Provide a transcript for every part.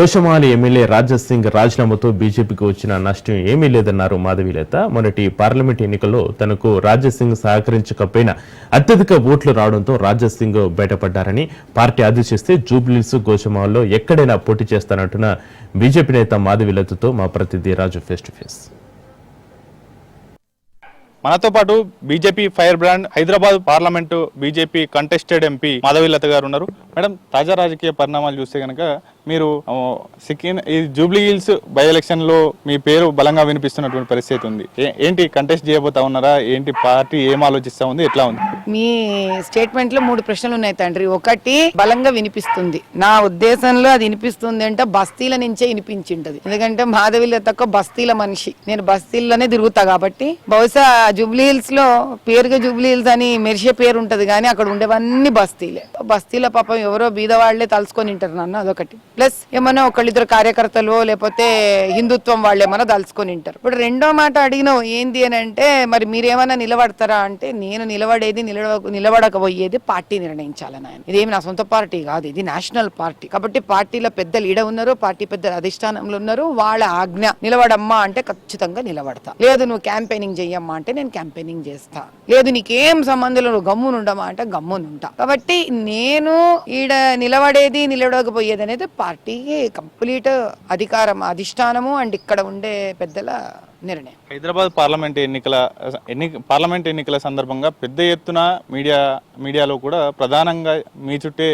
కోశమాలి MLA Raja Singh రాజీనామాతో బీజేపీకి వచ్చిన నష్టం ఏమీ లేదన్నారు మాధవీలత మొన్నటి పార్లమెంట్ ఎన్నికల్లో తనకు రాజసింగ్ సహకరించకపోయినా అత్యధిక ఓట్లు రావడంతో రాజసింగ్ బయటపడ్డారని పార్టీ ఆదేశిస్తే జూబ్లీస్ గోషమాల్లో ఎక్కడైనా పోటీ చేస్తానంటున్న బీజేపీ నేత మాధవీలతతో మా ప్రతినిధి రాజు ఫేస్ టు ఫేస్ మనతో పాటు BJP fire brand Hyderabad parliament BJP contested MP Madhavi గారు ఉన్నారు. మేడం తాజా రాజకీయ పరిణామాలు చూస్తే కనుక మీరు సిక్కిన్ సిక్కిం ఈ జూబ్లీ హిల్స్ బై ఎలక్షన్లో మీ పేరు బలంగా వినిపిస్తున్నటువంటి పరిస్థితి ఉంది. ఏంటి కంటెస్ట్ చేయబోతా ఉన్నారా? ఏంటి పార్టీ ఏం ఆలోచిస్తా ఉంది? ఎట్లా ఉంది? మీ స్టేట్మెంట్లో మూడు ప్రశ్నలు ఉన్నాయి తండ్రి. ఒకటి బలంగా వినిపిస్తుంది. నా ఉద్దేశంలో అది వినిపిస్తుంది అంటే బస్తీల నుంచే వినిపించింటది. ఎందుకంటే మాధవిల తక్కువ బస్తీల మనిషి. నేను బస్తీల్లోనే తిరుగుతా కాబట్టి. బహుశా జూబ్లీ హిల్స్లో పేరుగా జూబ్లీ హిల్స్ అని మెరిసే పేరు ఉంటది కానీ అక్కడ ఉండేవన్నీ బస్తీలే. బస్తీల పాపం ఎవరో బీదవాళ్ళే తలుసుకొని ఉంటారు నన్ను అదొకటి. ప్లస్ ఏమన్నా ఒకళ్ళిద్దరు కార్యకర్తలు లేకపోతే హిందుత్వం వాళ్ళు ఏమన్నా తలుసుకొని ఉంటారు. ఇప్పుడు రెండో మాట అడిగినావు ఏంది అని అంటే మరి మీరేమన్నా నిలబడతారా అంటే నేను నిలబడేది నిలవ నిలబడకపోయేది పార్టీ నిర్ణయించాలని ఆయన ఇదేమి నా సొంత పార్టీ కాదు ఇది నేషనల్ పార్టీ. కాబట్టి పార్టీలో పెద్దలు ఈడ ఉన్నారు పార్టీ పెద్దలు అధిష్టానంలో ఉన్నారు వాళ్ళ ఆజ్ఞ నిలబడమ్మా అంటే ఖచ్చితంగా నిలబడతా. లేదు నువ్వు క్యాంపెయినింగ్ చెయ్యమ్మా అంటే నేను క్యాంపెయినింగ్ చేస్తా. లేదు నీకేం సంబంధం నువ్వు గమ్మునుండమా అంటే గమ్మునుంటా. కాబట్టి నేను ఈడ నిలబడేది నిలబడకపోయేది అనేది పార్టీకి కంప్లీట్ అధికారం అధిష్టానము అండ్ ఇక్కడ ఉండే పెద్దల నిర్ణయం. హైదరాబాద్ పార్లమెంట్ ఎన్నికల ఎన్ని పార్లమెంట్ ఎన్నికల సందర్భంగా పెద్ద ఎత్తున మీడియా మీడియాలో కూడా ప్రధానంగా మీ చుట్టే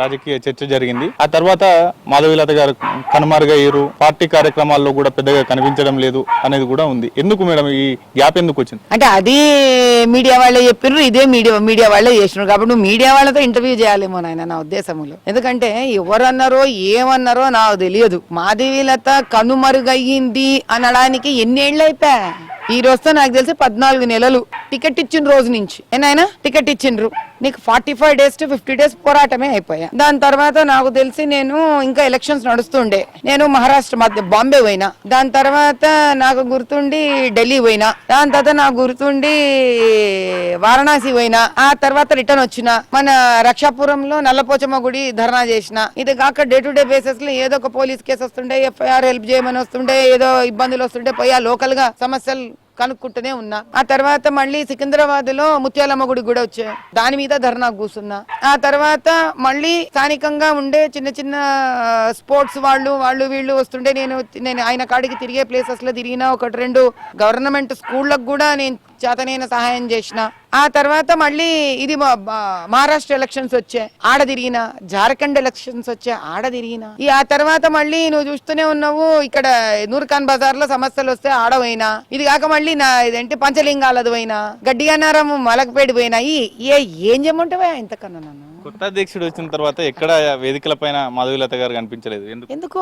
రాజకీయ చర్చ జరిగింది. ఆ తర్వాత మాధవీలత గారు కనుమరుగయ్యారు పార్టీ కార్యక్రమాల్లో కూడా పెద్దగా కనిపించడం లేదు అనేది కూడా ఉంది. ఎందుకు మేడం ఈ గ్యాప్ ఎందుకు వచ్చింది? అంటే అది మీడియా వాళ్ళే చెప్పినారు ఇదే మీడియా మీడియా వాళ్ళే చేసినారు కాబట్టి నువ్వు మీడియా వాళ్ళతో ఇంటర్వ్యూ చేయాలేమో నాయన నా ఉద్దేశంలో. ఎందుకంటే ఎవరన్నారో ఏమన్నారో నాకు తెలియదు. మాధవీలత కనుమరుగయ్యింది అనడానికి ఎన్నేళ్ళు అయిపోయా ఈ రోజుతో నాకు తెలిసి పద్నాలుగు నెలలు. టికెట్ ఇచ్చిన రోజు నుంచి. ఏనాయనా టికెట్ ఇచ్చిండ్రు. నీకు forty five days to fifty days పోరాటమే అయిపోయా. దాని తర్వాత నాకు తెలిసి నేను ఇంకా ఎలక్షన్స్ నడుస్తుండే. నేను మహారాష్ట్ర మధ్య బాంబే పోయినా. దాని తర్వాత నాకు గుర్తుండి ఢిల్లీ పోయినా. దాని తర్వాత నాకు గుర్తుండి వారణాసి పోయినా. ఆ తర్వాత రిటర్న్ వచ్చిన. మన రక్షాపురంలో నల్లపోచమ్మ గుడి ధర్నా చేసిన. ఇది కాక డే టు డే బేసిస్లో ఏదో ఒక పోలీస్ కేసు వస్తుండే ఎఫ్ఐఆర్ హెల్ప్ చేయమని వస్తుండే ఏదో ఇబ్బందులు వస్తుండే పోయి ఆ లోకల్గా సమస్యలు కనుక్కుంటూనే ఉన్నా. ఆ తర్వాత మళ్ళీ సికింద్రాబాద్లో ముత్యాలమ్మ గుడి కూడా వచ్చా. దాని మీద ధర్నా కూర్చున్నా. ఆ తర్వాత మళ్ళీ స్థానికంగా ఉండే చిన్న చిన్న స్పోర్ట్స్ వాళ్ళు వాళ్ళు వీళ్ళు వస్తుండే నేను నేను ఆయన కాడికి తిరిగే ప్లేసెస్లో తిరిగిన ఒకటి రెండు గవర్నమెంట్ స్కూళ్ళకు కూడా నేను చేతనైన సహాయం చేసిన. ఆ తర్వాత మళ్ళీ ఇది మహారాష్ట్ర ఎలక్షన్స్ వచ్చాయి. ఆడ తిరిగిన జార్ఖండ్ ఎలక్షన్స్ వచ్చాయి. ఆడ తిరిగిన. ఈ ఆ తర్వాత మళ్ళీ నువ్వు చూస్తూనే ఉన్నావు ఇక్కడ నూర్ఖాన్ బజార్లో సమస్యలు వస్తే ఆడ పోయినా. ఇది కాక మళ్ళీ నా ఇదేంటి పంచలింగాలది పోయినా. గడ్డిగన్నారం మలకపేట పోయినా. ఈ ఏ ఏం చేయమంటావా ఇంతకన్నా నన్ను? కొత్త అధ్యక్షుడు వచ్చిన తర్వాత ఎక్కడ వేదికల పైన మాధవీలత గారు కనిపించలేదు. ఎందుకు?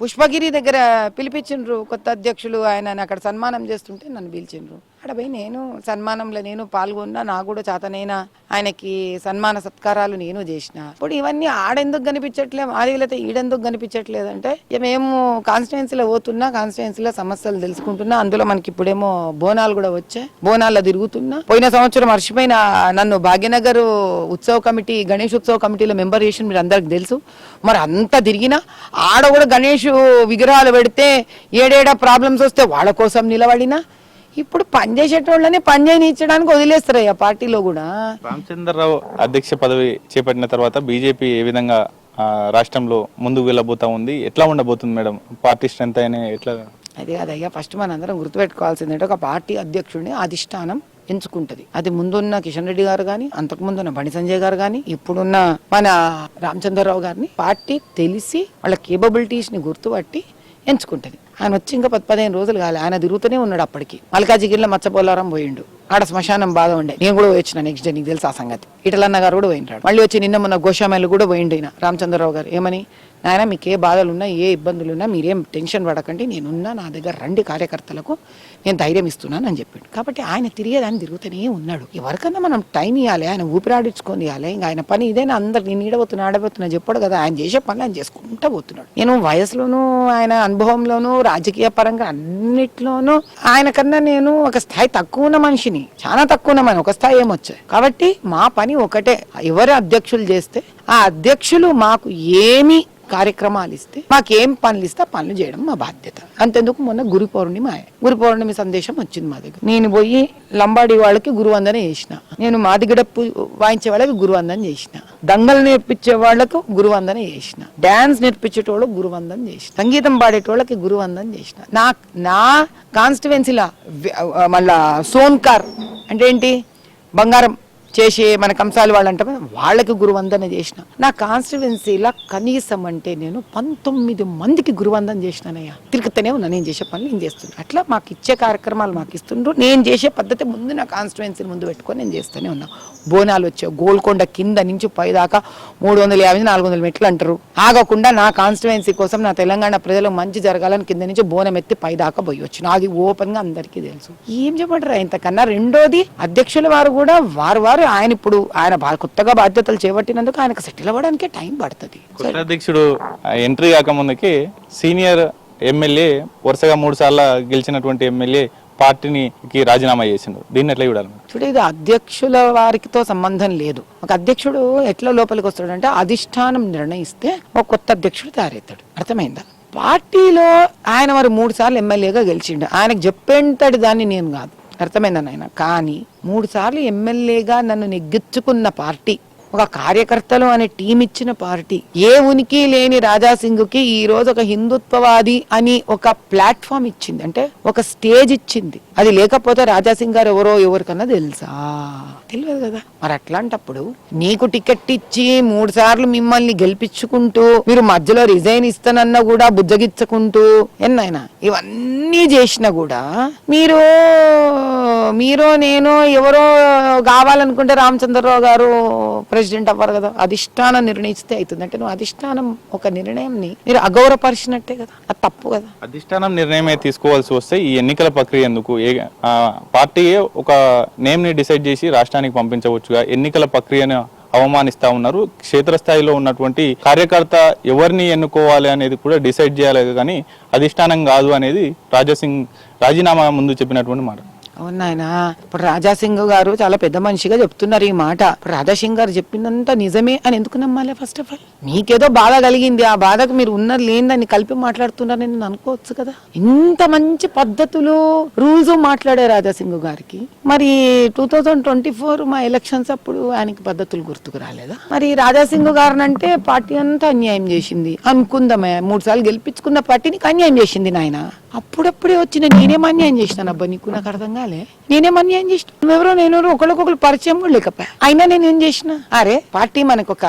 పుష్పగిరి దగ్గర పిలిపించిండ్రు కొత్త అధ్యక్షులు. ఆయన అక్కడ సన్మానం చేస్తుంటే నన్ను పిలిచిండ్రు. అక్కడ పోయి నేను సన్మానంలో నేను పాల్గొన్నా నాకు కూడా చేతనైనా ఆయనకి సన్మాన సత్కారాలు నేను చేసిన. ఇప్పుడు ఇవన్నీ ఆడెందుకు కనిపించట్లేదు ఆదిలత ఈడెందుకు కనిపించట్లేదు అంటే ఇక మేము కాన్స్టిట్యున్సీలో పోతున్నా కాన్స్టిట్యున్సీలో సమస్యలు తెలుసుకుంటున్నా అందులో మనకి ఇప్పుడేమో బోనాలు కూడా వచ్చాయి. బోనాల్లో తిరుగుతున్నా. పోయిన సంవత్సరం మర్చిపోయిన నన్ను భాగ్యనగర్ ఉత్సవ కమిటీ గణేష్ ఉత్సవ కమిటీలో మెంబర్ చేసిన మీరు అందరికి తెలుసు. మరి అంతా తిరిగినా ఆడ కూడా గణేష్ విగ్రహాలు పెడితే ఏడేడా ప్రాబ్లమ్స్ వస్తే వాళ్ళ కోసం నిలబడినా ఇప్పుడు పనిచేసేటోళ్ళని పని చేయనిచ్చడానికి వదిలేస్తారు ఆ పార్టీలో కూడా. రామచంద్రరావు అధ్యక్ష పదవి చేపట్టిన తర్వాత బీజేపీ ఏ విధంగా రాష్ట్రంలో ముందుకు వెళ్ళబోతా ఉంది? ఎట్లా ఉండబోతుంది మేడం? పార్టీ స్ట్రెంత్ అయినా ఎట్లా? అదే అదయ్యా ఫస్ట్ మనందరం గుర్తుపెట్టుకోవాల్సింది ఏంటంటే ఒక పార్టీ అధ్యక్షుడిని అధిష్టానం ఎంచుకుంటది. అది ముందున్న కిషన్ రెడ్డి గారు కానీ అంతకుముందున్న బండి సంజయ్ గారు కానీ ఇప్పుడున్న మన రామచంద్రరావు గారిని పార్టీ తెలిసి వాళ్ళ కేపబిలిటీస్ని గుర్తుపట్టి ఎంచుకుంటది. ఆయన వచ్చి ఇంకా పది పదిహేను రోజులు కాలే. ఆయన తిరుగుతూనే ఉన్నాడు అప్పటికి. మల్కాజిగిరిలో మచ్చపోలారం పోయిండు. ఆడ శ్మశానం బాగా ఉండే. నేను కూడా వచ్చిన నెక్స్ట్ డే నీకు తెలుసు ఆ సంగతి. ఇటలన్న గారు కూడా పోయినాడు మళ్ళీ వచ్చి నిన్న మొన్న గోషామైలు కూడా పోయిండు ఆయన రామచంద్రరావు గారు. ఏమని? నాయన మీకు ఏ బాధలు ఉన్నా ఏ ఇబ్బందులు ఉన్నా మీరేం టెన్షన్ పడకండి. నేనున్నా నా దగ్గర రండి కార్యకర్తలకు. నేను ధైర్యం ఇస్తున్నాను అని చెప్పాడు. కాబట్టి ఆయన తిరిగేదాన్ని తిరుగుతూనే ఉన్నాడు. ఎవరికన్నా మనం టైం ఇవ్వాలి ఆయన ఊపిరాడించుకొని ఇవ్వాలి ఇంకా ఆయన పని ఇదేనా? అందరు నేను ఈడబోతున్నా ఆడబోతున్నా చెప్పాడు కదా ఆయన చేసే పనులు ఆయన చేసుకుంటూ పోతున్నాడు. నేను వయసులోనూ ఆయన అనుభవంలోనూ రాజకీయ పరంగా అన్నిట్లోనూ ఆయన కన్నా నేను ఒక స్థాయి తక్కువ ఉన్న మనిషిని. చాలా తక్కువ ఉన్న మనిషి ఒక స్థాయి ఏమొచ్చాయి కాబట్టి మా పని ఒకటే. ఎవరు అధ్యక్షులు చేస్తే ఆ అధ్యక్షులు మాకు ఏమి కార్యక్రమాలు ఇస్తే మాకేం పనులు ఇస్తే పనులు చేయడం మా బాధ్యత. అంతెందుకు మొన్న గురు పౌర్ణిమ గురు పౌర్ణమి సందేశం వచ్చింది మా దగ్గర. నేను పోయి లంబాడి వాళ్ళకి గురువందన చేసిన. నేను మాదిగడప్పు వాయించే వాళ్ళకి గురువందన చేసిన. దంగలు నేర్పించే వాళ్ళకు గురువందన చేసిన. డాన్స్ నేర్పించేటోళ్ళకి గురువందన చేసిన. సంగీతం పాడేటోళ్ళకి గురువందన చేసిన. నా నా కాన్స్టిట్యువెన్సీలా మళ్ళా సోన్కార్ అంటే ఏంటి? బంగారం. చేసే మన కంసాలి వాళ్ళు అంటే వాళ్ళకి గురువందన చేసిన. నా కాన్స్టిట్యువెన్సీలా కనీసం అంటే నేను పంతొమ్మిది మందికి గురువందన చేసినానయ్యా. తిరుగుతూనే ఉన్నా నేను చేసే పనులు నేను చేస్తున్నా. అట్లా మాకు ఇచ్చే కార్యక్రమాలు మాకు ఇస్తుండ్రు. నేను చేసే పద్ధతి ముందు నా కాన్స్టిట్యువెన్సీ ముందు పెట్టుకొని నేను చేస్తూనే ఉన్నా. బోనాలు వచ్చావు గోల్కొండ కింద నుంచి పైదాకా మూడు వందల యాభై నాలుగు వందల మెట్లు అంటారు. ఆగకుండా నా కాన్స్టిట్యువెన్సీ కోసం నా తెలంగాణ ప్రజలకు మంచి జరగాలని కింద నుంచి బోనం ఎత్తి పైదాకా పోయొచ్చు పోయి వచ్చిన అది ఓపెన్గా అందరికీ తెలుసు. ఏం చెప్పంటారు ఇంతకన్నా? రెండోది అధ్యక్షుల వారు కూడా వారు వారు ఆయన ఇప్పుడు ఆయన కొత్తగా బాధ్యతలు చేపట్టినందుకు ఆయనకు సెటిల్ అవ్వడానికే టైం పడుతుంది. అధ్యక్షుడు ఎంట్రీ కాకముందుకి సీనియర్ ఎమ్మెల్యే వరుసగా మూడు సార్లు గెలిచినటువంటి ఎమ్మెల్యే పార్టీని కి రాజీనామా చేసిండు. దీన్ని ఎట్లా చూడాలి చూడు ఇది అధ్యక్షుల వారికితో సంబంధం లేదు. ఒక అధ్యక్షుడు ఎట్లా లోపలికి వస్తాడంటే అధిష్టానం నిర్ణయిస్తే ఒక కొత్త అధ్యక్షుడు తయారవుతాడు అర్థమైందా? పార్టీలో ఆయన మరి మూడు సార్లు ఎమ్మెల్యేగా గెలిచిండు. ఆయనకు చెప్పేంతటి దాన్ని నేను కాదు. అర్థమైందా నాయన? కానీ మూడు సార్లు ఎమ్మెల్యేగా నన్ను నెగ్గించుకున్న పార్టీ. ఒక కార్యకర్తలు అనే టీం ఇచ్చిన పార్టీ. ఏ ఉనికి లేని రాజాసింగ్కి ఈ రోజు ఒక హిందుత్వవాది అని ఒక ప్లాట్ఫామ్ ఇచ్చింది. అంటే ఒక స్టేజ్ ఇచ్చింది. అది లేకపోతే రాజాసింగ్ గారు ఎవరో ఎవరికన్నా తెలుసా? తెలియదు కదా. మరి అట్లాంటప్పుడు నీకు టికెట్ ఇచ్చి మూడు సార్లు మిమ్మల్ని గెలిపించుకుంటూ మీరు మధ్యలో రిజైన్ ఇస్తానన్నా కూడా బుజ్జగించుకుంటూ ఎన్నైనా ఇవన్నీ చేసినా కూడా మీరు మీరు నేను ఎవరో కావాలనుకుంటే రామచంద్రరావు గారు ప్రెసిడెంట్ అవ్వరు కదా. అధిష్టానం నిర్ణయిస్తే అవుతుంది. అంటే నువ్వు అధిష్టానం ఒక నిర్ణయంని మీరు అగౌరవపరిచినట్టే కదా. అది తప్పు కదా. అధిష్టానం నిర్ణయమే తీసుకోవాల్సి వస్తే ఈ ఎన్నికల ప్రక్రియ ఎందుకు? ఏ పార్టీయే ఒక నేమ్ని డిసైడ్ చేసి రాష్ట్రానికి పంపించవచ్చుగా? ఎన్నికల ప్రక్రియను అవమానిస్తా ఉన్నారు. క్షేత్రస్థాయిలో ఉన్నటువంటి కార్యకర్త ఎవరిని ఎన్నుకోవాలి అనేది కూడా డిసైడ్ చేయాలి కానీ అధిష్టానం కాదు అనేది రాజాసింగ్ రాజీనామా ముందు చెప్పినటువంటి మాట. అవును నాయన ఇప్పుడు రాజాసింగ్ గారు చాలా పెద్ద మనిషిగా చెప్తున్నారు ఈ మాట. రాజాసింగ్ గారు చెప్పినంత నిజమే అని ఎందుకు నమ్మాలి ఫస్ట్ ఆఫ్ ఆల్ మీకేదో బాధ కలిగింది. ఆ బాధకు మీరు ఉన్నది లేదని కలిపి మాట్లాడుతున్నారని నేను అనుకోవచ్చు కదా. ఇంత మంచి పద్ధతులు రూల్స్ మాట్లాడే రాజాసింగ్ గారికి. మరి టూ థౌజండ్ ట్వంటీ ఫోర్ మా ఎలక్షన్స్ అప్పుడు ఆయనకి పద్ధతులు గుర్తుకు రాలేదా? మరి రాజాసింగ్ గారిని అంటే పార్టీ అంతా అన్యాయం చేసింది. అనుకుందామే మూడు సార్లు గెలిపించుకున్న పార్టీ నీకు అన్యాయం చేసింది నాయన. అప్పుడప్పుడే వచ్చిన నేనేం అన్యాయం చేసినాను అబ్బా నీకు నాకు అర్థం కాలే. నేనేం అన్యాయం చేసిన? ఎవరో నేను ఒకరికొకరు పరిచయం కూడా లేకపోయా? అయినా నేను ఏం చేసిన? అరే పార్టీ మనకు ఒక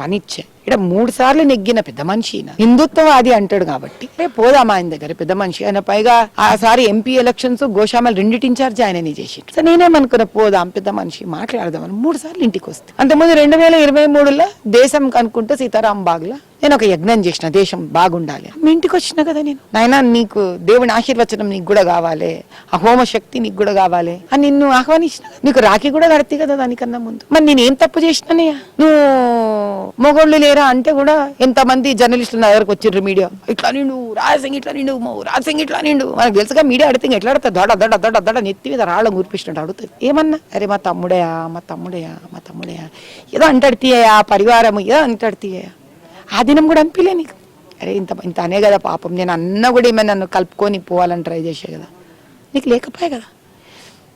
పనిచ్చే. ఇక్కడ మూడు సార్లు నెగ్గిన పెద్ద మనిషి హిందుత్వవాది అంటాడు కాబట్టి. రేపు పోదాం ఆయన దగ్గర పెద్ద మనిషి. ఆయన పైగా ఆ సారి ఎంపీ ఎలక్షన్స్ గోశామల్ రెండింటి ఇన్ఛార్జ్ ఆయననే చేసి సో నేనేమనుకున్న పోదాం పెద్ద మనిషి మాట్లాడదామని మూడు సార్లు ఇంటికి వస్తే. అంతకుముందు రెండు వేల ఇరవై మూడులో దేశం కనుక్కుంటే సీతారాం బాగ్లా నేను ఒక యజ్ఞం చేసిన దేశం బాగుండాలి. మీ ఇంటికి వచ్చిన కదా నేను. నాయన నీకు దేవుని ఆశీర్వచనం నీకు కూడా కావాలి ఆ హోమశక్తి నీకు కూడా కావాలి అని నిన్ను ఆహ్వానించిన. నీకు రాఖీ కూడా కడతీ కదా దానికన్నా ముందు. మరి నేను ఏం తప్పు చేసినానయ్యా నువ్వు మొగోళ్ళు లేరా అంటే కూడా ఎంతమంది జర్నలిస్టులు నా దగ్గరకు వచ్చిర్రు మీడియా? ఇట్లా నిండు రాజసింగ్ ఇట్లా నిండు మో రాజసింగ్ ఇట్లా నిండు. మనకు తెలుసుగా మీడియా అడితే ఎట్లా అడుగుతా దడ దడ దడ దడ నెత్తి మీద రాళ్ళ గురిపిస్తున్నట్టు అడుగుతుంది ఏమన్నా? అరే మా తమ్ముడయా మా తమ్ముడయా మా తమ్ముడయా ఏదో అంటాడుతీయా పరివారం ఏదో అంటాడుతీయా ఆ దినం కూడా అనిపించలే నీకు? అరే ఇంత ఇంత అనే కదా పాపం. నేను అన్న కూడా ఏమైనా నన్ను కలుపుకొని పోవాలని ట్రై చేసే కదా. నీకు లేకపోయా కదా.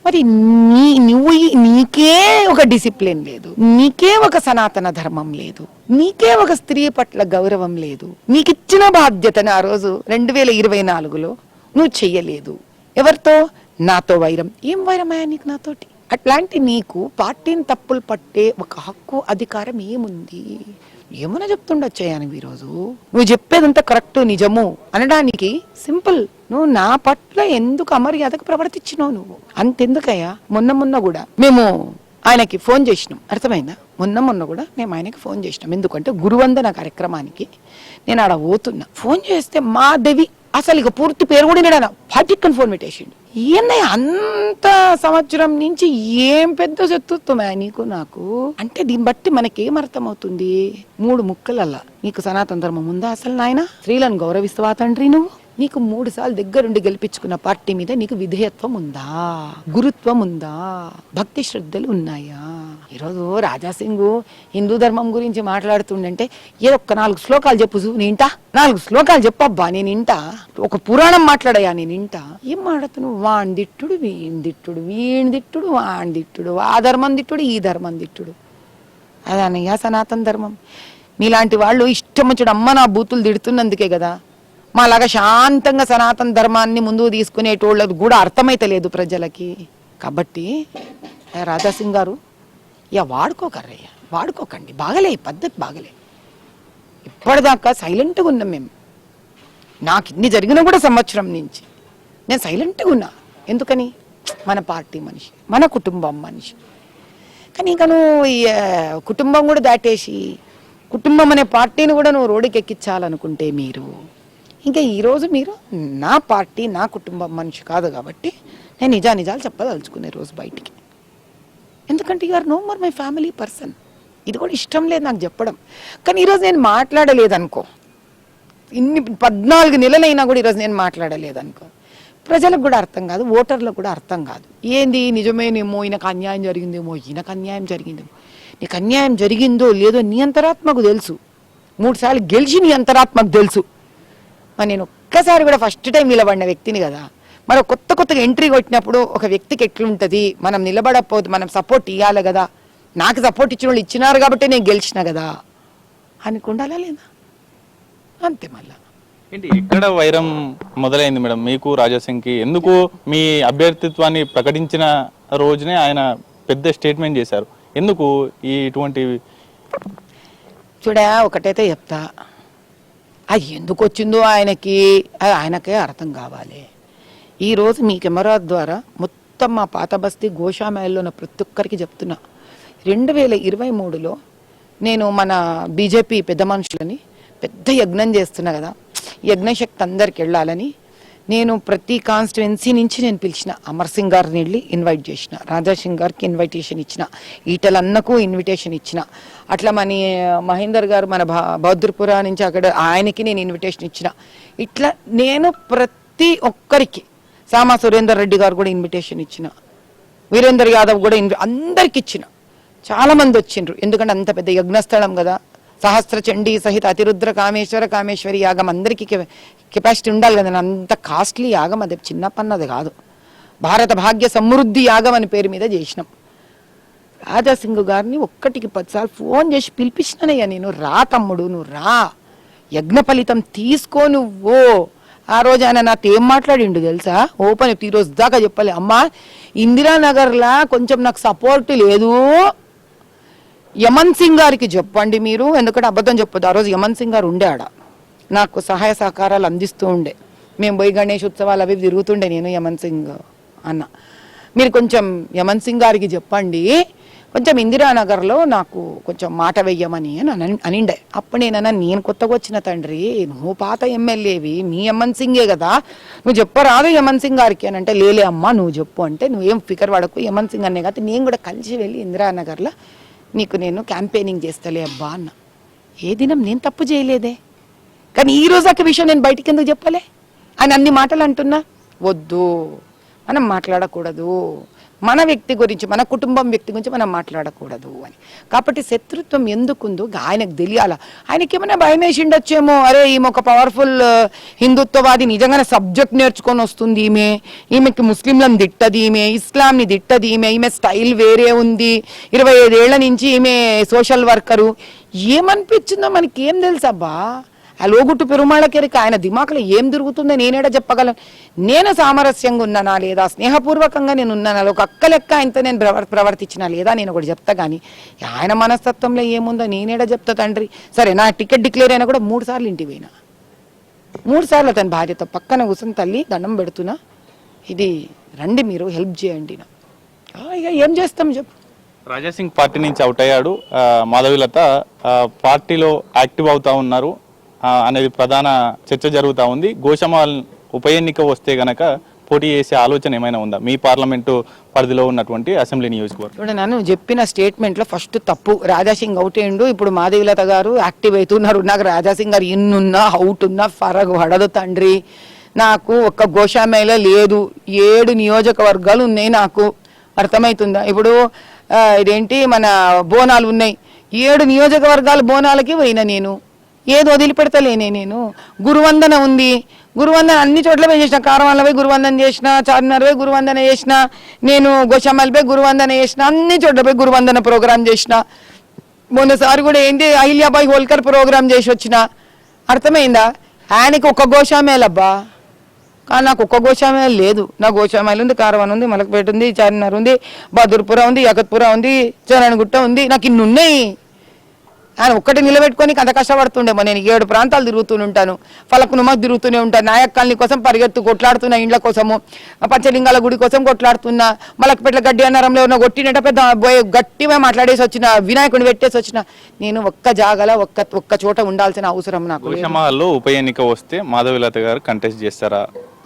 మరి నీ నువ్వు ఈ- నీకే ఒక డిసిప్లిన్ లేదు. నీకే ఒక సనాతన ధర్మం లేదు. నీకే ఒక స్త్రీ పట్ల గౌరవం లేదు. నీకిచ్చిన బాధ్యతను ఆ రోజు రెండు వేల ఇరవై నాలుగులో నువ్వు చెయ్యలేదు. ఎవరితో? నాతో వైరం. ఏం వైరమయ్యా నీకు నాతోటి? అట్లాంటి నీకు పార్టీని తప్పులు పట్టే ఒక హక్కు అధికారం ఏముంది? ఏమైనా చెప్తుండొచ్చయ్యా నువ్వు ఈరోజు? నువ్వు చెప్పేదంతా కరెక్ట్ నిజము అనడానికి సింపుల్ నువ్వు నా పట్ల ఎందుకు అమర్యాదకు ప్రవర్తించినావు నువ్వు? అంతెందుకయ్యా? మొన్న మొన్న కూడా మేము ఆయనకి ఫోన్ చేసినాం. అర్థమైందా? మొన్న మొన్న కూడా మేము ఆయనకి ఫోన్ చేసినాం. ఎందుకంటే గురువందన కార్యక్రమానికి నేను ఆడ పోతున్నా. ఫోన్ చేస్తే మా దేవి అసలు ఇక పూర్తి పేరు కూడా నేను పటిక్కని ఫోన్ పెట్టేసిండు. ఏందయ్య అంత సంవత్సరం నుంచి ఏం పెద్ద శత్రుత్వమే నీకు నాకు? అంటే దీన్ని బట్టి మనకేం అర్థమవుతుంది? మూడు ముక్కలల్లా. నీకు సనాతన ధర్మం ఉందా అసలు నాయన? స్త్రీలను గౌరవిస్తావా తండ్రి నువ్వు? నీకు మూడు సార్లు దగ్గరుండి గెలిపించుకున్న పార్టీ మీద నీకు విధేయత్వం ఉందా? గురుత్వం ఉందా? భక్తి శ్రద్ధలు ఉన్నాయా? ఈరోజు రాజాసింగ్ హిందూ ధర్మం గురించి మాట్లాడుతుండంటే ఏ ఒక్క నాలుగు శ్లోకాలు చెప్పు చూ, నాలుగు శ్లోకాలు చెప్పబ్బా నేను ఇంటా ఒక పురాణం మాట్లాడయా నేను ఇంటా ఏం మాట్లాడుతున్నావు? వాణ్ దిట్టుడు వీణ్ దిట్టుడు వీణ్ దిట్టుడు వాణ్ దిట్టుడు ఆ ధర్మం దిట్టుడు ఈ ధర్మం దిట్టుడు. అదనయ్యా సనాతన ధర్మం. మీలాంటి వాళ్ళు ఇష్టం వచ్చాడు అమ్మ నా బూతులు తిడుతున్నందుకే కదా. మాలాగా శాంతంగా సనాతన ధర్మాన్ని ముందుకు తీసుకునేటోళ్ళది కూడా అర్థమైతలేదు ప్రజలకి. కాబట్టి రాజాసింగ్ గారు ఇక వాడుకోకర్రయ్య వాడుకోకండి. బాగలే ఈ పద్ధతి బాగలే. ఇప్పటిదాకా సైలెంట్గా ఉన్నాం మేము. నాకు ఇన్ని జరిగినా కూడా సంవత్సరం నుంచి. నేను సైలెంట్గా ఉన్నా. ఎందుకని? మన పార్టీ మనిషి మన కుటుంబం మనిషి. కానీ ఇంకా నువ్వు కుటుంబం కూడా దాటేసి కుటుంబం అనే పార్టీని కూడా నువ్వు రోడ్డుకి ఎక్కించాలనుకుంటే మీరు ఇంకా ఈరోజు మీరు నా పార్టీ నా కుటుంబం మనిషి కాదు కాబట్టి నేను నిజా నిజాలు చెప్పదలుచుకునే రోజు బయటికి. ఎందుకంటే you are no more my family person ఇది కూడా ఇష్టం లేదు నాకు చెప్పడం. కానీ ఈరోజు నేను మాట్లాడలేదనుకో. ఇన్ని పద్నాలుగు నెలలైనా కూడా ఈరోజు నేను మాట్లాడలేదనుకో. ప్రజలకు కూడా అర్థం కాదు ఓటర్లకు కూడా అర్థం కాదు. ఏంది? నిజమేనేమో ఈయనకు అన్యాయం జరిగిందేమో ఈయనకు అన్యాయం జరిగిందేమో. నీకు అన్యాయం జరిగిందో లేదో నీ అంతరాత్మకు తెలుసు. మూడు సార్లు గెలిచి నీ అంతరాత్మకు తెలుసు. మరి నేను ఒక్కసారి కూడా ఫస్ట్ టైం నిలబడిన వ్యక్తిని కదా మరి కొత్త కొత్తగా ఎంట్రీ కొట్టినప్పుడు ఒక వ్యక్తికి ఎట్లుంటుంది? మనం నిలబడకపోతే మనం సపోర్ట్ ఇవ్వాలి కదా. నాకు సపోర్ట్ ఇచ్చిన వాళ్ళు ఇచ్చినారు కాబట్టి నేను గెలిచిన కదా. అనుకుండాలా లేదా? అంతే మళ్ళా. ఏంటి ఎక్కడ వైరం మొదలైంది మేడం? మీకు రాజాసింగ్కి ఎందుకు మీ అభ్యర్థిత్వాన్ని ప్రకటించిన రోజునే ఆయన పెద్ద స్టేట్మెంట్ చేశారు? ఎందుకు ఈ ఇటువంటి చూడా ఒకటైతే చెప్తా. అది ఎందుకు వచ్చిందో ఆయనకి అది ఆయనకే అర్థం కావాలి. ఈరోజు మీ కెమెరా ద్వారా మొత్తం మా పాత బస్తీ గోషామేల్లో ఉన్న ప్రతి ఒక్కరికి చెప్తున్నా. రెండు వేల ఇరవై మూడులో నేను మన బీజేపీ పెద్ద మనుషులని పెద్ద యజ్ఞం చేస్తున్నా కదా. యజ్ఞశక్తి అందరికి వెళ్ళాలని నేను ప్రతి కాన్స్టిట్యున్సీ నుంచి నేను పిలిచిన. అమర్ సింగ్ గారిని వెళ్ళి ఇన్వైట్ చేసిన. రాజా సింగ్ గారికి ఇన్విటేషన్ ఇచ్చిన. ఈటలన్నకు ఇన్విటేషన్ ఇచ్చిన. అట్లా మన మహేందర్ గారు మన భా నుంచి అక్కడ ఆయనకి నేను ఇన్విటేషన్ ఇచ్చిన. ఇట్లా నేను ప్రతి ఒక్కరికి సామా సురేందర్ రెడ్డి గారు కూడా ఇన్విటేషన్ ఇచ్చిన. వీరేందర్ యాదవ్ కూడా ఇన్వి అందరికి ఇచ్చిన. చాలామంది వచ్చిండ్రు. ఎందుకంటే అంత పెద్ద యజ్ఞస్థలం కదా. సహస్ర చండీ సహిత అతిరుద్ర కామేశ్వర కామేశ్వరి యాగం అందరికీ కెపాసిటీ ఉండాలి కదా. అంత కాస్ట్లీ యాగం అది. చిన్న పన్నది కాదు. భారత భాగ్య సమృద్ధి యాగం అని పేరు మీద చేసినాం. రాజాసింగ్ గారిని ఒక్కటికి పదిసార్లు ఫోన్ చేసి పిలిపించినయ్యా నేను. రా తమ్ముడు నువ్వు రా. యజ్ఞ ఫలితం తీసుకో నువ్వు. ఆ రోజు ఆయన నాతో ఏం మాట్లాడిండు తెలుసా? ఓపెన్ ఈ రోజు దాకా చెప్పలే. అమ్మా ఇందిరానగర్లా కొంచెం నాకు సపోర్ట్ లేదు. యమన్ సింగ్ గారికి చెప్పండి మీరు ఎందుకంటే అబద్ధం చెప్పదు ఆ రోజు యమన్ సింగ్ గారు ఉండే ఆడ. నాకు సహాయ సహకారాలు అందిస్తూ ఉండే. మేము పోయి గణేష్ ఉత్సవాలు అవి తిరుగుతుండే నేను యమన్ సింగ్ అన్న. మీరు కొంచెం యమన్ సింగ్ గారికి చెప్పండి. కొంచెం ఇందిరానగర్లో నాకు కొంచెం మాట వెయ్యమని అని అనిండే. అప్పుడు నేనన్నా నేను కొత్తగా వచ్చిన తండ్రి నువ్వు పాత ఎమ్మెల్యేవి మీ యమన్ సింగే కదా. నువ్వు చెప్పరాదు యమన్ సింగ్ గారికి అని అంటే లేలే అమ్మా నువ్వు చెప్పు అంటే నువ్వేం ఫికర్ పడకు యమన్ సింగ్ అనే కదా నేను కూడా కలిసి వెళ్ళి ఇందిరానగర్లో నీకు నేను క్యాంపెయినింగ్ చేస్తలే అబ్బా అన్న. ఏ దినం నేను తప్పు చేయలేదే? కానీ ఈ రోజు ఒక విషయం నేను బయటికి ఎందుకు చెప్పలే? అని అన్ని మాటలు అంటున్నా? వద్దు. మనం మాట్లాడకూడదు. మన వ్యక్తి గురించి మన కుటుంబం వ్యక్తి గురించి మనం మాట్లాడకూడదు అని. కాబట్టి శత్రుత్వం ఎందుకుందో ఆయనకు తెలియాల? ఆయనకి ఏమైనా భయం వేసి ఉండొచ్చేమో అరే ఈమె ఒక పవర్ఫుల్ హిందుత్వవాది నిజంగానే సబ్జెక్ట్ నేర్చుకొని వస్తుంది ఈమె. ఈమెకి ముస్లింలను తిట్టది ఈమె. ఇస్లాంని తిట్టది ఈమె. ఈమె స్టైల్ వేరే ఉంది. ఇరవై ఐదేళ్ళ నుంచి ఈమె సోషల్ వర్కరు ఏమనిపించిందో మనకి ఏం తెలుసబ్బా? లోగుట్టు పెరుమాళకెరికి ఆయన దిమాకులో ఏం తిరుగుతుందో నేనేడా చెప్పగలను. నేను సామరస్యంగా ఉన్నానా లేదా? స్నేహపూర్వకంగా నేను ఉన్నానా? ఒక అక్క లెక్క ఆయనతో నేను ప్రవర్తించినా లేదా? నేను ఒకటి చెప్తా కానీ ఆయన మనస్తత్వంలో ఏముందో నేనేడా చెప్తా తండ్రి. సరే నా టికెట్ డిక్లేర్ అయినా కూడా మూడు సార్లు ఇంటికి పోయినా. మూడు సార్లు అతని భార్యతో పక్కన కూర్చొని తల్లి దండం పెడుతున్నా. ఇది రండి మీరు హెల్ప్ చేయండి నా. ఇక ఏం చేస్తాం చెప్పు. రాజాసింగ్ పార్టీ నుంచి అవుట్ అయ్యాడు. మాధవిలత పార్టీలో యాక్టివ్ అవుతా ఉన్నారు. అనేది ప్రధాన చర్చ జరుగుతూ ఉంది. గోషమాల్ ఉప ఎన్నిక వస్తే గనక పోటీ చేసే ఆలోచన ఏమైనా ఉందా? మీ పార్లమెంటు పరిధిలో ఉన్నటువంటి అసెంబ్లీ నియోజకవర్గం. నన్ను చెప్పిన స్టేట్మెంట్లో ఫస్ట్ తప్పు. రాజాసింగ్ అవుట్ అయ్యిండు. ఇప్పుడు మాధవిలత గారు యాక్టివ్ అవుతున్నారు. నాకు రాజాసింగ్ గారు ఇన్నున్నా అవుట్ ఉన్నా ఫరక్ పడదు తండ్రి. నాకు ఒక్క గోషామేళ లేదు. ఏడు నియోజకవర్గాలు ఉన్నాయి నాకు. అర్థమవుతుందా? ఇప్పుడు ఇదేంటి? మన బోనాలు ఉన్నాయి. ఏడు నియోజకవర్గాల బోనాలకి పోయినా నేను. ఏది వదిలిపెడతలేనే నేను. గురువందన ఉంది. గురువందన అన్ని చోట్ల పోయి చేసిన. కారవాళ్ళ పోయి గురువందన చేసిన చార్మినార్ పోయి గురువందన చేసిన నేను గోషామల్ పోయి గురువందన చేసిన అన్ని చోట్ల పోయి గురువందన ప్రోగ్రామ్ చేసిన. మొన్నసారి కూడా ఏంటి అహిల్యాబాయి హోల్కర్ ప్రోగ్రామ్ చేసి వచ్చిన. అర్థమైందా? ఆయనకి ఒక గోషామేలబ్బా కానీ నాకు ఒక్క గోషామేలు లేదు. నా గోషామేలు ఉంది కారవాన్ ఉంది మలకపేట ఉంది చార్మినార్ ఉంది బదుర్పుర ఉంది యకత్పుర ఉంది చరణ్గుట్ట ఉంది నాకు ఇన్ని ఉన్నాయి. ఆయన ఒక్కటి నిలబెట్టుకొని అంత కష్టపడుతుండేమో. నేను ఏడు ప్రాంతాలు తిరుగుతూనే ఉంటాను. ఫలకునుమకు తిరుగుతూనే ఉంటాను నాయక్ కాలనీ కోసం పరిగెత్తు కొట్లాడుతున్నా ఇండ్ల కోసము పంచలింగాల గుడి కోసం కొట్లాడుతున్నా మలకపేట్ల గడ్డి అన్నారంలో ఉన్న కొట్టినట్ట పెద్ద గట్టిగా మాట్లాడేసి వచ్చిన వినాయకుడిని పెట్టేసి వచ్చిన నేను ఒక్క జాగల ఒక్క ఒక్క చోట ఉండాల్సిన అవసరం నాకు ఉప ఎన్నిక వస్తే మాధవిలత గారు కంటెస్ట్ చేస్తారా?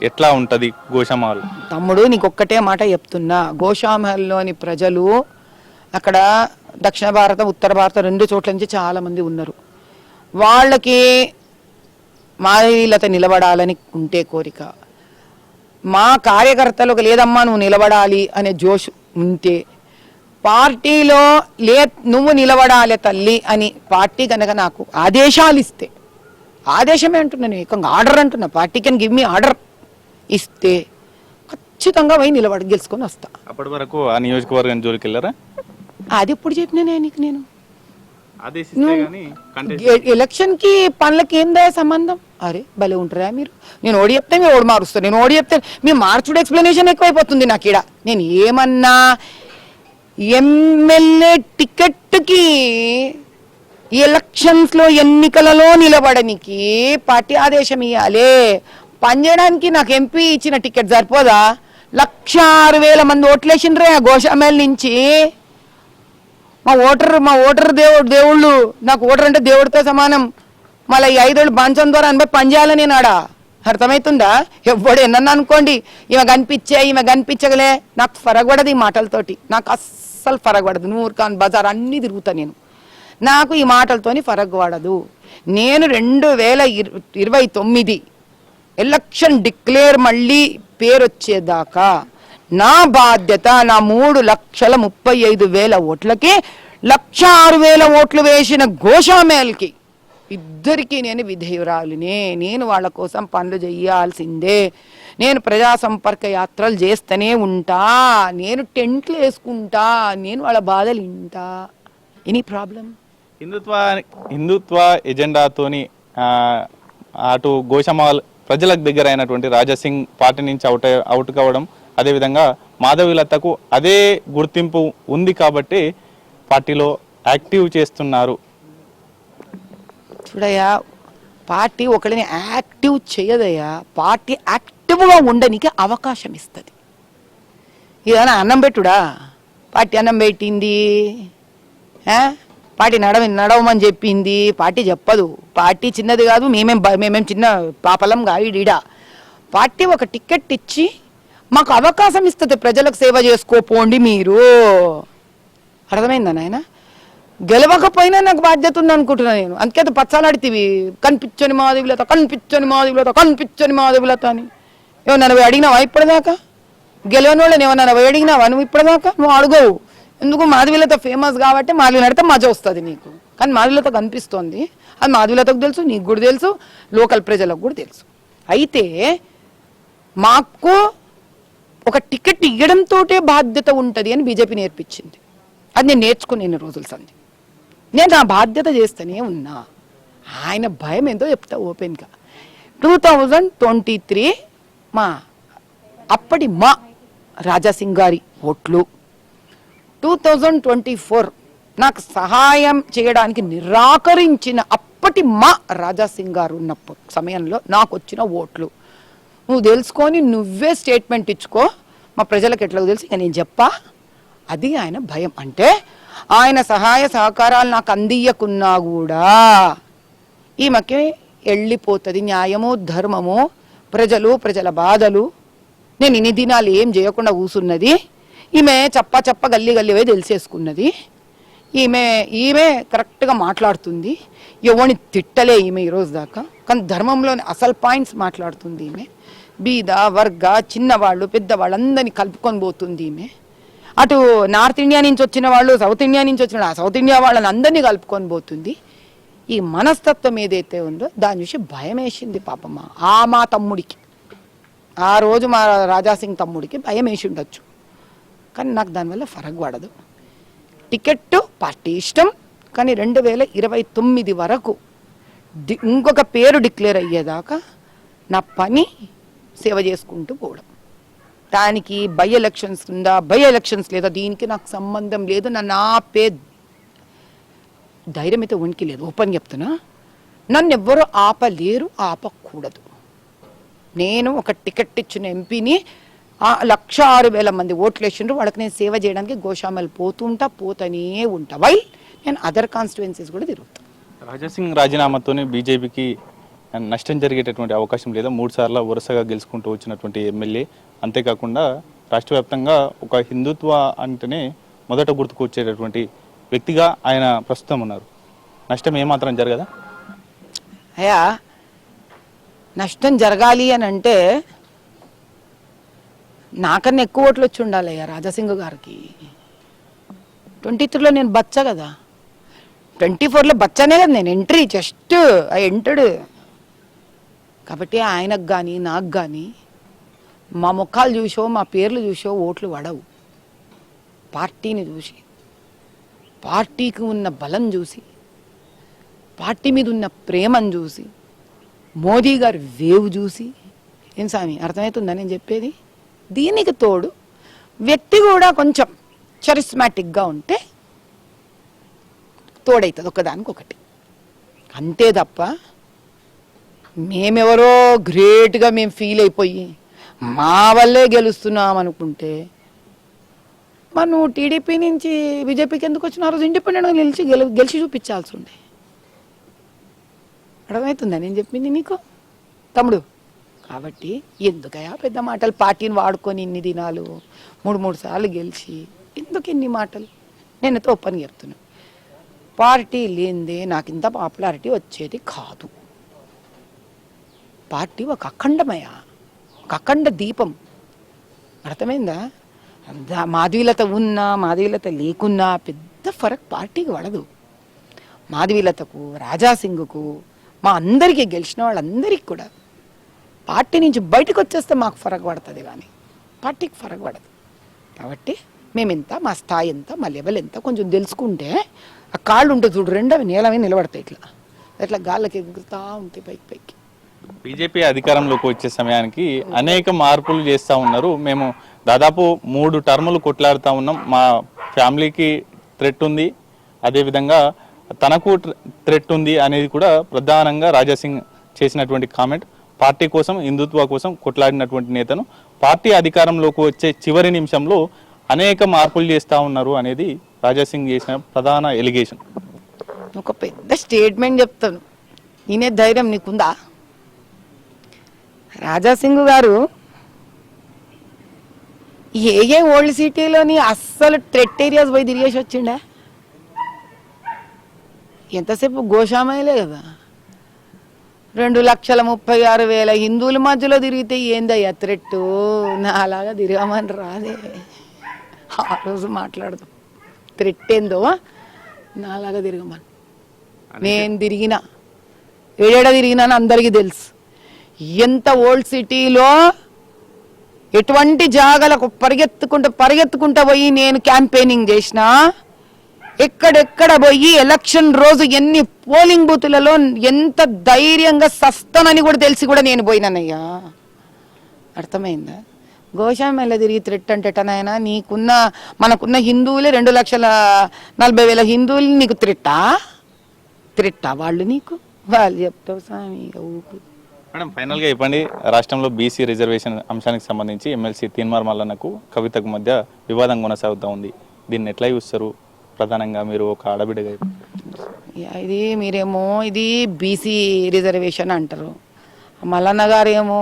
ఎట్లా ఉంటది గోషమాల్? తమ్ముడు నీకు ఒక్కటే మాట చెప్తున్నా. గోషామహల్లోని ప్రజలు అక్కడ దక్షిణ భారత ఉత్తర భారత రెండు చోట్ల నుంచి చాలా మంది ఉన్నారు. వాళ్ళకి మాధవీలత నిలబడాలని ఉంటే కోరిక. మా కార్యకర్తలకు లేదమ్మా నువ్వు నిలబడాలి అనే జోష్ ఉంటే పార్టీలో లే నువ్వు నిలబడాలి తల్లి అని పార్టీ కనుక నాకు ఆదేశాలు ఇస్తే ఆదేశమే అంటున్నా నేను ఏకంగా ఆర్డర్ అంటున్నా party can give me order ఇస్తే ఖచ్చితంగా పోయి నిలబడి గెలుచుకొని వస్తా. అప్పటి వరకు ఆ నియోజకవర్గం జోలికి వెళ్ళారా అది ఎప్పుడు చెప్పినా నీకు నేను. ఎలక్షన్కి పనులకి ఏందా సంబంధం? అరే భలే ఉంటారా మీరు? నేను ఓడి చెప్తే మీరు ఓడి మారుస్తారు నేను ఓడి చెప్తే మీరు మార్చుడు ఎక్స్ప్లెనేషన్ ఎక్కువైపోతుంది నాకు ఈడ. నేను ఏమన్నా ఎమ్మెల్యే టికెట్కి ఎలక్షన్స్లో ఎన్నికలలో నిలబడనికి పార్టీ ఆదేశం ఇవ్వాలి పనిచేయడానికి నాకు ఎంపీ ఇచ్చిన టికెట్ సరిపోదా? లక్ష ఆరు వేల మంది ఓట్లేసిండ్రే ఆ గోషామేల్ నుంచి. మా ఓటర్ మా ఓటర్ దేవుడు దేవుళ్ళు నాకు ఓటర్ అంటే దేవుడితో సమానం. మళ్ళీ ఈ ఐదేళ్ళు బాంచం ద్వారా అనిపై పని చేయాలని నేను ఆడ? అర్థమవుతుందా ఎవడు ఎన్నన్నా అనుకోండి ఈమె కనిపించే ఈమె కనిపించగలే. నాకు ఫరగబడదు ఈ మాటలతోటి. నాకు అస్సలు ఫరగబడదు. నూర్ఖాన్ బజార్ అన్నీ తిరుగుతా నేను. నాకు ఈ మాటలతోని ఫరగబడదు. నేను రెండు వేల ఇరవై తొమ్మిది ఎలక్షన్ డిక్లేర్ మళ్ళీ పేరు వచ్చేదాకా నా బాధ్యత నా మూడు లక్షల ముప్పై ఐదు వేల ఓట్లకి లక్ష ఆరు వేల ఓట్లు వేసిన ఘోషామేల్కి ఇద్దరికి నేను విధేయురాలినే. నేను వాళ్ళ కోసం పనులు చేయాల్సిందే. నేను ప్రజా సంపర్క యాత్రలు చేస్తూనే ఉంటా. నేను టెంట్లు వేసుకుంటా. నేను వాళ్ళ బాధలు వింటా. Any problem? హిందుత్వ హిందుత్వ ఎజెండాతోని అటు గోషమాల్ ప్రజలకు దగ్గర అయినటువంటి రాజాసింగ్ పార్టీ నుంచి అవుట్ అవుట్ కావడం అదేవిధంగా మాధవిలతకు అదే గుర్తింపు ఉంది కాబట్టి పార్టీలో యాక్టివ్ చేస్తున్నారు. చూడయ్యా పార్టీ ఒకరిని యాక్టివ్ చేయదయ్యా పార్టీ యాక్టివ్గా ఉండనికి అవకాశం ఇస్తుంది. ఏదైనా అన్నం పెట్టుడా? పార్టీ అన్నం పెట్టింది. పార్టీ నడవ నడవమని చెప్పింది. పార్టీ చెప్పదు. పార్టీ చిన్నది కాదు మేమేం మేమేం చిన్న పాపలం కాదు ఈడ. పార్టీ ఒక టికెట్ ఇచ్చి మాకు అవకాశం ఇస్తుంది ప్రజలకు సేవ చేసుకోపోండి మీరు. అర్థమైందా నాయన? గెలవకపోయినా నాకు బాధ్యత ఉంది అనుకుంటున్నా నేను. అందుకే అది పచ్చాలాడితివి. కనిపించని మాధవిలత కనిపించని మాధవిలత కనిపించని మాధవిలత అని. ఏమన్నా నువ్వు అడిగినావా ఇప్పటిదాకా? గెలవని వాళ్ళని ఏమన్నా నువ్వు అడిగినావా? నువ్వు ఇప్పటిదాకా? నువ్వు అడగవు. ఎందుకు మాధవిలత ఫేమస్ కాబట్టి మాధవి నడితే మజా వస్తుంది నీకు. కానీ మాధవిలత కనిపిస్తోంది. అది మాధవిలతకు తెలుసు నీకు కూడా తెలుసు లోకల్ ప్రజలకు కూడా తెలుసు. అయితే మాకు ఒక టికెట్ ఇవ్వడంతో బాధ్యత ఉంటుంది అని బీజేపీ నేర్పించింది. అది నేను నేర్చుకునే రోజులు సంది నేను నా బాధ్యత చేస్తూనే ఉన్నా. ఆయన భయం ఏందో చెప్తా ఓపెన్గా. టూ థౌజండ్ ట్వంటీ త్రీ మా అప్పటి మా రాజాసింగ్ గారి ఓట్లు. టూ థౌజండ్ ట్వంటీ ఫోర్ నాకు సహాయం చేయడానికి నిరాకరించిన అప్పటి మా రాజాసింగ్ గారు ఉన్న సమయంలో నాకు వచ్చిన ఓట్లు. నువ్వు తెలుసుకొని నువ్వే స్టేట్మెంట్ ఇచ్చుకో. మా ప్రజలకు ఎట్లా తెలుసు. ఇక నేను చెప్పా. అది ఆయన భయం. అంటే ఆయన సహాయ సహకారాలు నాకు అందియకున్నా కూడా ఈమెకి వెళ్ళిపోతుంది న్యాయము ధర్మము ప్రజలు ప్రజల బాధలు. నేను ఇన్ని దినాలు ఏం చేయకుండా కూసున్నది. ఈమె చప్ప చప్ప గల్లి గల్లివే తెలిసేసుకున్నది. ఈమె ఈమె కరెక్ట్గా మాట్లాడుతుంది. ఎవరిని తిట్టలే ఈమె ఈరోజు దాకా. కానీ ధర్మంలోని అసలు పాయింట్స్ మాట్లాడుతుంది ఈమె. బీద వర్గ చిన్నవాళ్ళు పెద్దవాళ్ళందరినీ కలుపుకొని పోతుంది ఈమె. అటు నార్త్ ఇండియా నుంచి వచ్చిన వాళ్ళు సౌత్ ఇండియా నుంచి వచ్చిన వాళ్ళు, ఆ సౌత్ ఇండియా వాళ్ళని అందరినీ కలుపుకొని పోతుంది. ఈ మనస్తత్వం ఏదైతే ఉందో దాని చూసి భయం వేసింది పాపమ్మ ఆ మా తమ్ముడికి. ఆ రోజు మా రాజాసింగ్ తమ్ముడికి భయం వేసి ఉండొచ్చు. కానీ నాకు దానివల్ల ఫరక్ పడదు. టికెట్ పార్టీ ఇష్టం. కానీ రెండు వేల ఇరవై తొమ్మిది వరకు ఇంకొక పేరు డిక్లేర్ అయ్యేదాకా నా పని సేవ చేసుకుంటూ పోవడం. దానికి బై ఎలక్షన్స్ ఉందా బై ఎలక్షన్స్ లేదా దీనికి నాకు సంబంధం లేదు నన్ను ఆపే ధైర్యం అయితే ఉనికి లేదు. ఓపెన్ చెప్తున్నా. నన్ను ఎవ్వరూ ఆపలేరు ఆపకూడదు. నేను ఒక టికెట్ ఇచ్చిన ఎంపీని లక్ష ఆరు వేల మంది ఓట్లు వేసిండ్రు వాళ్ళకి నేను సేవ చేయడానికి గోశామలు పోతుంటా పోతూనే ఉంటా. వై నేను అదర్ కాన్స్టిట్యువెన్సీస్ కూడా తిరుగుతాను రాజాసింగ్ రాజీనామాతోనే బీజేపీకి నష్టం జరిగేటటువంటి అవకాశం లేదా మూడు సార్లు వరుసగా గెలుచుకుంటూ వచ్చినటువంటి ఎమ్మెల్యే. అంతేకాకుండా రాష్ట్ర వ్యాప్తంగా ఒక హిందుత్వ అంటేనే మొదట గుర్తుకు వచ్చేటటువంటి వ్యక్తిగా ఆయన ప్రస్తుతం ఉన్నారు. నష్టం ఏమాత్రం జరగదా? అయ్యా నష్టం జరగాలి అని అంటే నాకన్నా ఎక్కువ ఓట్లు వచ్చి ఉండాలి అయ్యా రాజాసింగ్ గారికి. ట్వంటీ త్రీలో నేను బచ్చ కదా. ట్వంటీ ఫోర్లో బచ్చనే కదా నేను ఎంట్రీ జస్ట్ ఐ ఎంటర్డ్ కాబట్టి ఆయనకు కానీ నాకు కానీ మా ముఖాలు చూసో మా పేర్లు చూసో ఓట్లు పడవు. పార్టీని చూసి పార్టీకి ఉన్న బలం చూసి పార్టీ మీద ఉన్న ప్రేమను చూసి మోదీ గారి వేవ్ చూసి ఏం స్వామి అర్థమవుతుందా నేను చెప్పేది? దీనికి తోడు వ్యక్తి కూడా కొంచెం చరిస్మాటిక్గా ఉంటే తోడవుతుంది ఒకదానికి ఒకటి అంతే తప్ప మేమెవరో గ్రేట్గా మేము ఫీల్ అయిపోయి మా వల్లే గెలుస్తున్నాం అనుకుంటే మరి నువ్వు టీడీపీ నుంచి బీజేపీకి ఎందుకు వచ్చిన రోజు ఇండిపెండెంట్గా గెలిచి గెలి గెలిచి చూపించాల్సి ఉండే. అర్థమవుతుందా నేను చెప్పింది నీకు? తమ్ముడు కాబట్టి ఎందుకయా పెద్ద మాటలు పార్టీని వాడుకొని ఇన్ని దినాలు మూడు మూడు సార్లు గెలిచి ఎందుకు ఇన్ని మాటలు? నేను అయితే ఓపెన్ చెప్తున్నా. పార్టీ లేనిదే నాకు ఇంత పాపులారిటీ వచ్చేది కాదు. పార్టీ ఒక అఖండమయ ఒక అఖండ దీపం. అర్థమైందా? మాధవీలత ఉన్నా మాధవీలత లేకున్నా పెద్ద ఫరక్ పార్టీకి పడదు మాధవీలతకు రాజాసింగ్కు మా అందరికీ గెలిచిన వాళ్ళందరికీ కూడా. పార్టీ నుంచి బయటకు వచ్చేస్తే మాకు ఫరక్ పడుతుంది కానీ పార్టీకి ఫరక్ పడదు. కాబట్టి మేము ఎంత మా స్థాయి ఎంత మా లెవెల్ ఎంత కొంచెం తెలుసుకుంటే ఆ కాళ్ళు ఉంటుంది చూడు రెండు అవి నేల మీద నిలబడతాయి ఇట్లా. ఇట్లా గాళ్ళకి ఎగురుతూ ఉంటాయి పైకి పైకి. బీజేపీ అధికారంలోకి వచ్చే సమయానికి అనేక మార్పులు చేస్తూ ఉన్నారు. మేము దాదాపు మూడు టర్ములు కొట్లాడుతూ ఉన్నాం. మా ఫ్యామిలీకి థ్రెట్ ఉంది. అదేవిధంగా తనకు థ్రెట్ ఉంది అనేది కూడా ప్రధానంగా రాజాసింగ్ చేసినటువంటి కామెంట్. పార్టీ కోసం హిందుత్వ కోసం కొట్లాడినటువంటి నేతను పార్టీ అధికారంలోకి వచ్చే చివరి నిమిషంలో అనేక మార్పులు చేస్తూ ఉన్నారు అనేది రాజాసింగ్ చేసిన ప్రధాన ఎలిగేషన్. ఒక పెద్ద స్టేట్మెంట్ చెప్తాను. నేనే ధైర్యం నీకుందా? రాజాసింగ్ గారు ఏ ఏ ఓల్డ్ సిటీలోని అస్సలు ట్రెట్ ఏరియాస్ పోయి తిరిగేసి వచ్చిండే? ఎంతసేపు గోషామయలే కదా? రెండు లక్షల ముప్పై ఆరు వేల హిందువుల మధ్యలో తిరిగితే ఏందయ్యా థ్రెట్ నా అలాగా తిరగమని రాదే. ఆ రోజు మాట్లాడదాం. థ్రెట్ ఏందో? నా అలాగా తిరగమని నేను తిరిగిన ఏడేడ తిరిగినాను అందరికీ తెలుసు. ఎంత ఓల్డ్ సిటీలో ఎటువంటి జాగలకు పరిగెత్తుకుంటూ పరిగెత్తుకుంటూ పోయి నేను క్యాంపెయినింగ్ చేసిన ఎక్కడెక్కడ పోయి ఎలక్షన్ రోజు ఎన్ని పోలింగ్ బూతులలో ఎంత ధైర్యంగా సస్తనని కూడా తెలిసి కూడా నేను పోయినానయ్యా. అర్థమైందా? గోశామేళ తిరిగి త్రెట్ అంటేటనైనా నీకున్న మనకున్న హిందువులే రెండు లక్షల నలభై వేల హిందువులు నీకు త్రిట్టా? త్రిట్టా వాళ్ళు నీకు? వాళ్ళు చెప్తావు స్వామి ఇక ఊపు. మేడం ఫైనల్గా చెప్పండి రాష్ట్రంలో బీసీ రిజర్వేషన్ అంశానికి సంబంధించి ఎమ్మెల్సీ తీన్మార్ మల్లన్నకు కవితకు మధ్య వివాదం కొనసాగుతూ ఉంది. దీన్ని ఎట్లా చూస్తారు? ప్రధానంగా మీరు ఒక ఆడబిడ్డగా ఇది మీరేమో ఇది బీసీ రిజర్వేషన్ అంటారు. మల్లన్న గారు ఏమో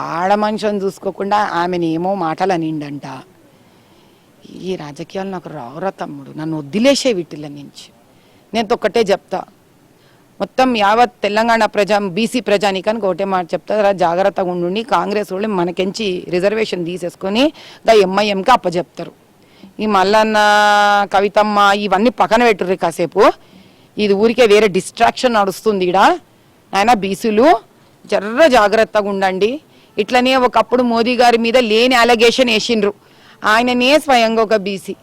ఆడ మనిషిని చూసుకోకుండా ఆమెను ఏమో మాటలు అనిండంట ఈ రాజకీయాలు నాకు రావురా తమ్ముడు. నన్ను వదిలేసే వీటిల నుంచి నేను ఒక్కటే చెప్తా. మొత్తం యావత్ తెలంగాణ ప్రజా బీసీ ప్రజానికానికి ఒకటే మాట చెప్తారు. జాగ్రత్తగా ఉండి కాంగ్రెస్ వాళ్ళు మనకెంచి రిజర్వేషన్ తీసేసుకొని గా ఎంఐఎంకి అప్పచెప్తారు ఈ మల్లన్న కవితమ్మ ఇవన్నీ పక్కన పెట్టుర్రు కాసేపు. ఇది ఊరికే వేరే డిస్ట్రాక్షన్ నడుస్తుంది ఈడ. ఆయన బీసీలు జర్ర జాగ్రత్తగా ఉండండి. ఇట్లనే ఒకప్పుడు మోదీ గారి మీద లేని అలగేషన్ వేసిండ్రు. ఆయననే స్వయంగా ఒక బీసీ.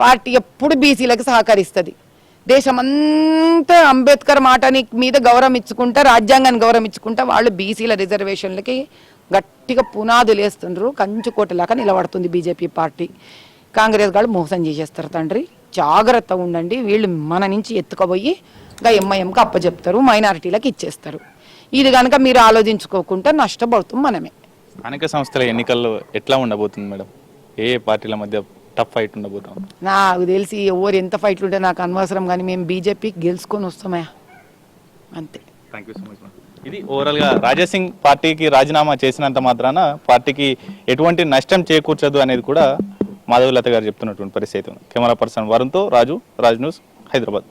పార్టీ ఎప్పుడు బీసీలకు సహకరిస్తుంది. దేశమంతా అంబేద్కర్ మాటని మీద గౌరవం ఇచ్చుకుంటా రాజ్యాంగాన్ని గౌరవం ఇచ్చుకుంటా వాళ్ళు బీసీల రిజర్వేషన్లకి గట్టిగా పునాదులు వేస్తుండ్రు కంచుకోటలాగా నిలబడుతుంది బీజేపీ పార్టీ. కాంగ్రెస్ వాళ్ళు మోసం చేసేస్తారు తండ్రి. జాగ్రత్తగా ఉండండి. వీళ్ళు మన నుంచి ఎత్తుకుపోయి ఇంకా ఎంఐఎంకి అప్పచెప్తారు మైనారిటీలకు ఇచ్చేస్తారు. ఇది కనుక మీరు ఆలోచించుకోకుండా నష్టపోతుంది మనమే. స్థానిక సంస్థల ఎన్నికల్లో ఎట్లా ఉండబోతుంది మేడం? ఏ పార్టీల మధ్య టఫ్ ఫైట్ ఉండబోతాం. నాకు తెలిసి ఎవరు ఎంత ఫైట్లు ఉంటే నాకు అనవసరం కానీ మేము బీజేపీకి గెలుచుకొని వస్తామయ్యా అంతే. థ్యాంక్ యూ సో మచ్ ఇది ఓవరాల్గా రాజాసింగ్ పార్టీకి రాజీనామా చేసినంత మాత్రాన పార్టీకి ఎటువంటి నష్టం చేకూర్చదు అనేది కూడా మాధవలత గారు చెప్తున్నటువంటి పరిస్థితి కెమెరా పర్సన్ వరుణ్తో రాజు రాజ్ న్యూస్ హైదరాబాద్.